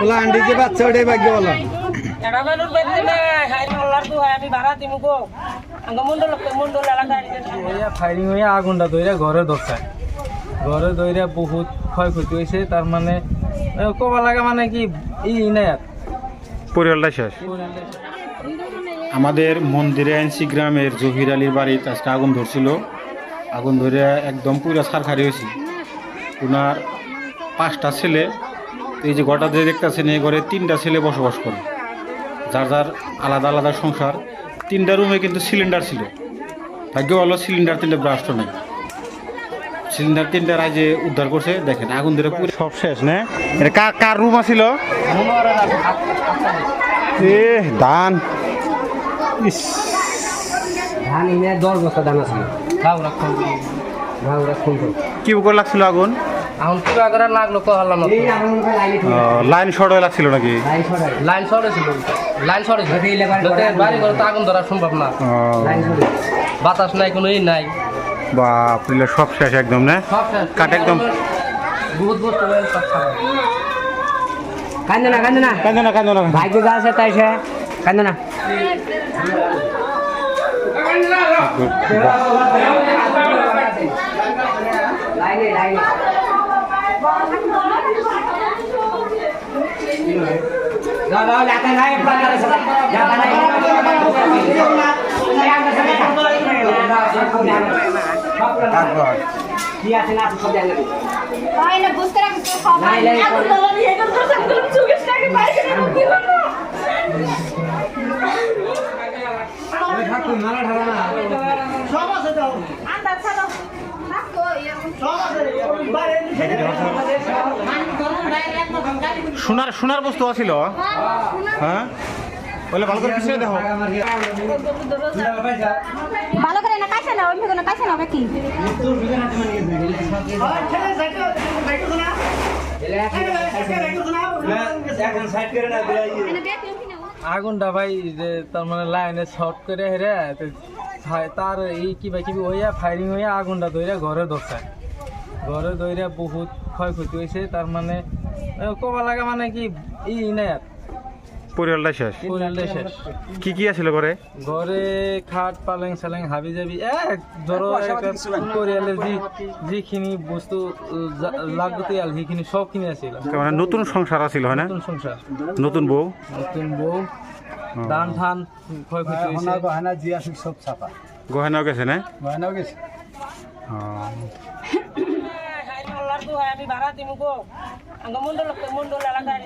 বলা আন্ডি যে বাচ্চা ওটাই ভাগ্য বলা এরা মানুষ না হাই আল্লাহর দোহাই আমি ভাড়া দিমু গো আঙ্গ মন্ডল মন্ডল এলাকায় হইয়া ফায়ারিং হইয়া আগুনটা ধইরা ঘরে দরকার ঘরে ধইরা বহুত ক্ষয়ক্ষতি হয়েছে তার মানে কবা লাগা মানে কি ই নাই আর। পরিবারটা শেষ। আমাদের মন্দিরে এনসি গ্রামের জহির আলীর বাড়িতে আজকে আগুন ধরছিল। আগুন ধরে একদম পুরো সারখারি হয়েছে ওনার পাঁচটা ছেলে এই যে গোটা যে দেখতেছেন এই ঘরে তিনটা ছেলে বসবাস করে। যার যার আলাদা আলাদা সংসার তিনটা রুমে কিন্তু সিলিন্ডার ছিল। ভাগ্য ভালো সিলিন্ডার তিনটা ব্রাস্ট নেই সিলিন্ডার তিনটা রাজে উদ্ধার করছে দেখেন আগুন ধরে পুরো সব শেষ না? এটা কার কার রুম আছিল? এ ধান। ইস। ধান এনে দশ বস্তা ধান আছে। কি করে লাগছিল আগুন? এখন কি করে লাগল কহালাম না লাইনে শর্ট হয়ে লাগছিল নাকি? লাইন ছড়াই লাইন যদি বাড়ি ঘরে তো আগুন ধরা সম্ভব না। লাইন বাতাস নাই কোনো ই নাই। বাপ রে, সব শেষ একদম না? সব শেষ। কাট একদম। বহুত সব কান্দে না কান্দে না। কান্দো না কান্দো না ভাগ্য যা আছে তাই সে। কান্দে না লাইনে বাজারে যাতে নাই কি আছে না আছে সব জায়গায় নাই নাই সোনার সোনার বস্তু আছিল। হ্যাঁ? বলে ভালো করে পিছিয়ে দেখো। ভালো করে না কাছে না ওই না কাছে না নাকি? আগুনটা ভাই যে তার মানে লাইনে শর্ট করে হেরে তার এই কিবা কিবি হইয়া ফায়ারিং হইয়া আগুনটা ধইরা ঘরে দরকার ঘরে ধইরা বহুত ক্ষয়ক্ষতি হয়েছে তার মানে কবা লাগা মানে কি ই নাই পরিবারটা শেষ? পরিলে শেষ। কি কি আছিল ঘরে? ঘরে খাট পালেং সালেং হাবি যাবি এক ধরো একটা পরিয়ালের যি যিখিনি বস্তু লাগতে আল সেইখিনি সব কিনে আছিল মানে নতুন সংসার আছিল হয় না? নতুন সংসার। নতুন বউ? নতুন বউ। ধান ঠান ক্ষয়ক্ষতি হয়েছে। গহনা আছে সব ছাপা। গহনাও গেছে না? গহনাও গেছে। দোহাই আমি ভাড়া আঙ্গ মন্ডল মন্ডল এলাকায়